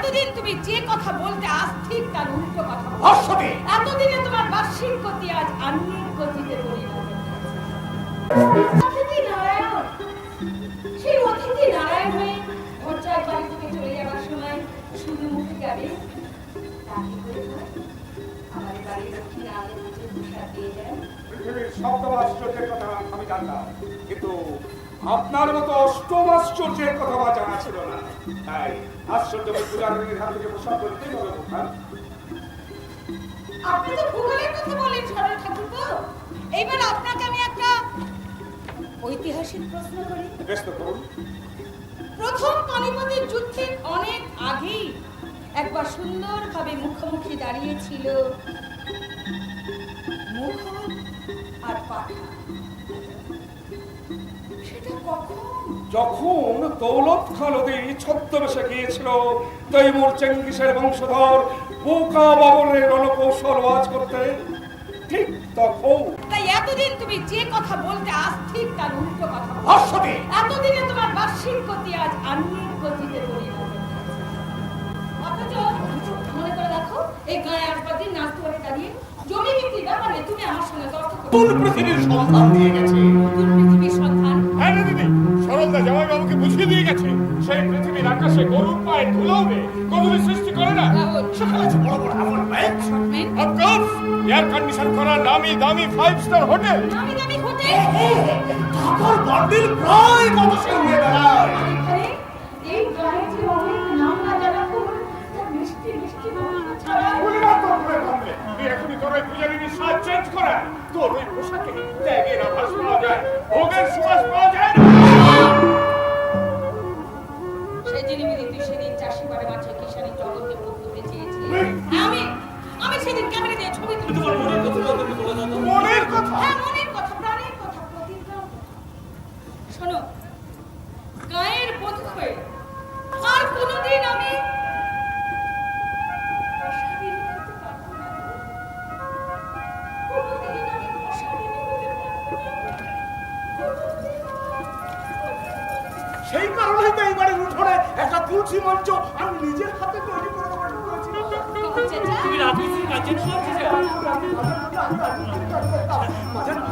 এতদিন তুমি যে কথা বলতে আস্থির তার উল্টো কথা। অশ্বতী এতদিনে তোমার বার্ষিক গতি আজ আন্নিক গতিতে পরিণত অতিথি নারায়ণ! সেই অতিথি নারায়ণ হয়ে পর্যায় বাড়ি থেকে চলে যাওয়ার সময় শুধু মুখে যাবে। তাকে করে নয়, আমার বাড়ির দক্ষিণে আলো কিছু যায়। পৃথিবীর আশ্চর্যের কথা আমি জানতাম কিন্তু আপনার মতো অষ্টম আশ্চর্যের কথা বা জানা ছিল না। তাই আশ্চর্য পূজারীর হাত থেকে প্রসাদ করতেই হবে বোঝা আপনি তো ভূগোলের কথা বলেন সরল ঠাকুরপো। এইবার আপনাকে আমি একটা ঐতিহাসিক প্রশ্ন করি। ব্যস্ত করুন। প্রথম যুদ্ধের অনেক আগেই একবার সুন্দরভাবে মুখোমুখি দাঁড়িয়েছিল যখন দৌলত খান ওদের ছদ্মবেশে গিয়েছিল তৈমুর চেঙ্গিসের বংশধর বোকা বাবরের রণকৌশল ওয়াজ করতে ঠিক তখন তাই এতদিন তুমি যে কথা বলতে আস্থির তার উল্টো কথা অশ্বতী এতদিনে তোমার বার্ষিক গতি আজ আন্নিক গতিতে পরিণত অথচ মনে করে দেখো এই গায়ে আসবার দিন নাচতে পারে দাঁড়িয়ে জমি বিক্রি ব্যাপারে তুমি আমার সঙ্গে তর্ক করো। পৃথিবীর সন্ধান দিয়ে গেছে? দিদি সরলদা জামাইবাবুকে বুঝিয়ে দিয়ে গেছে সেই পৃথিবীর আকাশে গরুর পায়ে ধুলো গরুর সৃষ্টি করে না। সেখানে আছে বড় বড় আমার অফকোর্স এয়ার কন্ডিশন করা নামি দামি ফাইভ স্টার হোটেল নামি দামি হোটেল বান্ডিল প্রায় কত সে উড়ে বেড়ায়। এখানে এই গায়ে যে অনেক নাম না জানা খবর তার মিষ্টি মিষ্টি গন্ধ ছড়ায়। ভুলে না তোর ভুলে ভাবলে তুই এখনই তোর ওই পূজারিনীর সাজ চেঞ্জ করা। তোর ওই পোশাকে ত্যাগের আভাস পাওয়া যায় ভোগের সুবাস পাওয়া যায় না।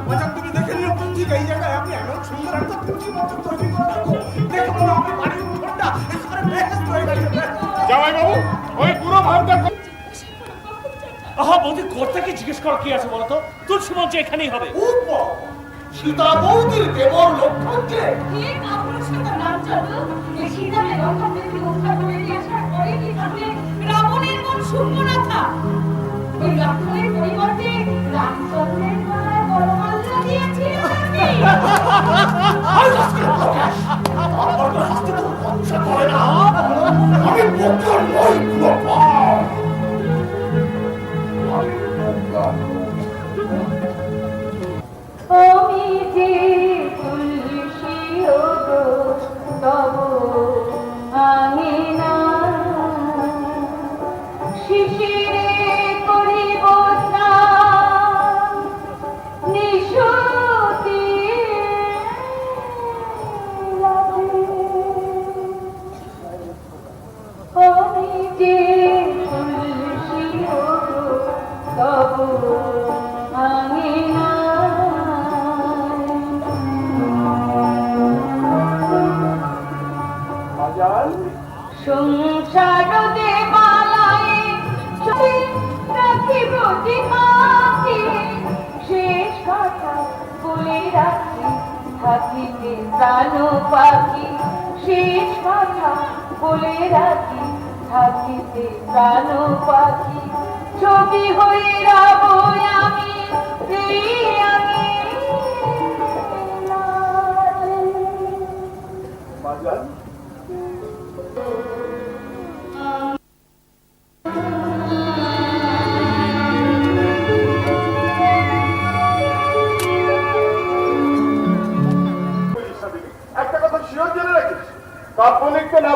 বাজার তুমি দেখে নিও ঠিক এই জায়গায় আমি এমন সুন্দর একটা তুলসী মঞ্চ তৈরি করে দেবো দেখো না আমার বাড়ির উঠোনটা একেবারে বেহেস্ত হয়ে গেছে জামাই বাবু ওই পুরো ভাবটা জিজ্ঞাসা করো, কখন চেঁচা? আহা বৌদি কর্তাকে জিজ্ঞেস কর কি আছে বলতো? তোর সুমঞ্চ এখানেই হবে। সীতা বৌদির দেবর কে কাপড়ের সাথে নাম জানো? প্রাণ পাখি শেষ কথা বলে রাখি থাকিতে প্রাণ পাখি ছবি হয়ে রব আমি। বাজার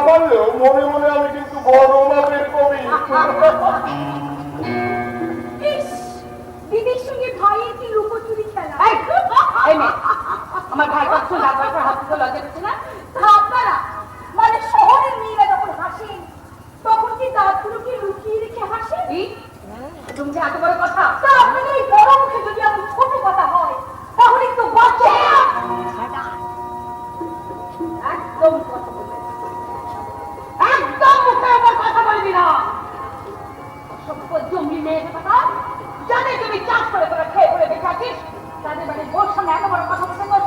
পারলেও মনে মনে আমি কিন্তু বড় মাপের কবি দিদির সঙ্গে ভাইয়ের কি লুকোচুরি খেলা? আমার ভাই কখন পর হাত থেকে লজ্জা না? তা আপনারা মানে শহরের মেয়েরা যখন হাসেন তখন কি কি? তুমি যে এত বড় কথা সভ্য জঙ্গলি মেয়ের কথা যাদের তুমি চাষ করে করে খেয়ে করে বেঁচে আছিস তাদের মানে ওর সঙ্গে এত বড় কথা বলতে তোর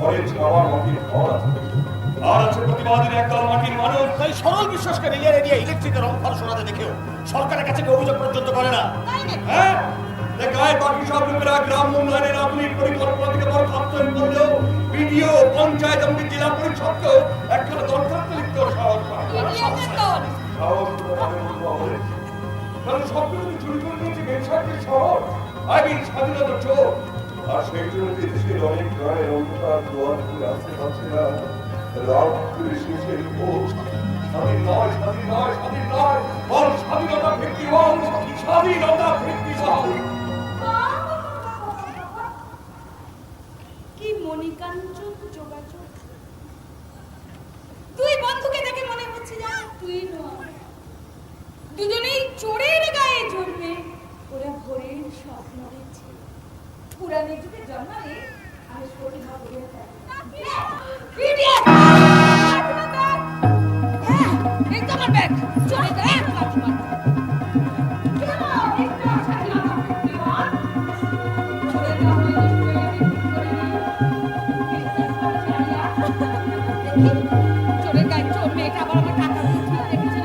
ঘরে খাওয়ার মাটির ঘর আছে। আর আছে প্রতিবাদের একদল মাটির মানুষ। তাই সরল বিশ্বাসকে রেলিয়ে রেলিয়ে ইলেকট্রিকের অঙ্কর শোনাতে দেখেও সরকারের কাছে কেউ অভিযোগ পর্যন্ত করে না। হ্যাঁ? দেখায় বাকি সব লোকেরা গ্রাম উন্নয়নের আধুনিক পরিকল্পনা থেকে বড় করলেও বিডিও পঞ্চায়েত এমনকি জেলা পরিষদকেও একখানা দরখাস্ত লিখতেও সাহস পায়। সাহস তো তাদের মধ্যে কারণ সবকিছু চুরি করে নিয়েছে ব্যবসায়ীদের শহর। আইন স্বাধীনতা চোর। আর সেই দেশের অনেক গায়ে অন্ধকার দোয়ার করে আসতে পারছে না? রাত করে শেষের ভোজ স্বাধীন নয় স্বাধীন নয় স্বাধীন নয়। বল, স্বাধীনতা ভিত্তি বল, স্বাধীনতা ভিত্তি বল। কি মণিকাঞ্চন যোগাযোগ তুই বন্ধুকে দেখে মনে হচ্ছে না তুই নয় দুজনেই চোরের গায়ে জন্মে ওরা ভোরের স্বপ্ন দেখছে পুরানের যুগে জন্মালে আমি শরীর ভাব হয়ে থাকি ইডিয়েট হ্যাঁ এই তো আমার ব্যাগ চলে যায় এক লাখ মার কেন একটু স্বাধীনতা ভিত্তি বল চোরের গায়ে চোর মেয়েটা আবার আমার টাকা দিয়ে রেখেছে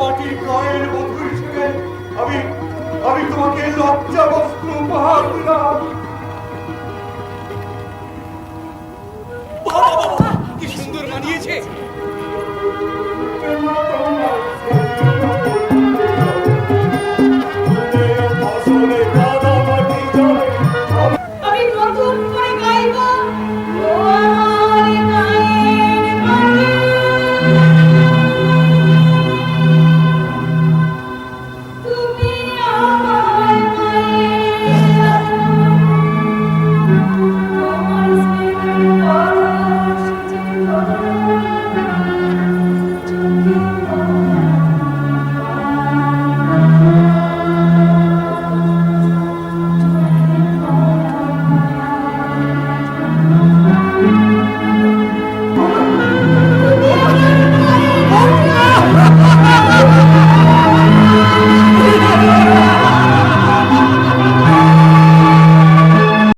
মাটির গায়ের বধূ হিসেবে আমি আমি তোমাকে লজ্জা বস্ত্র উপহার দিলাম। কি সুন্দর মানিয়েছে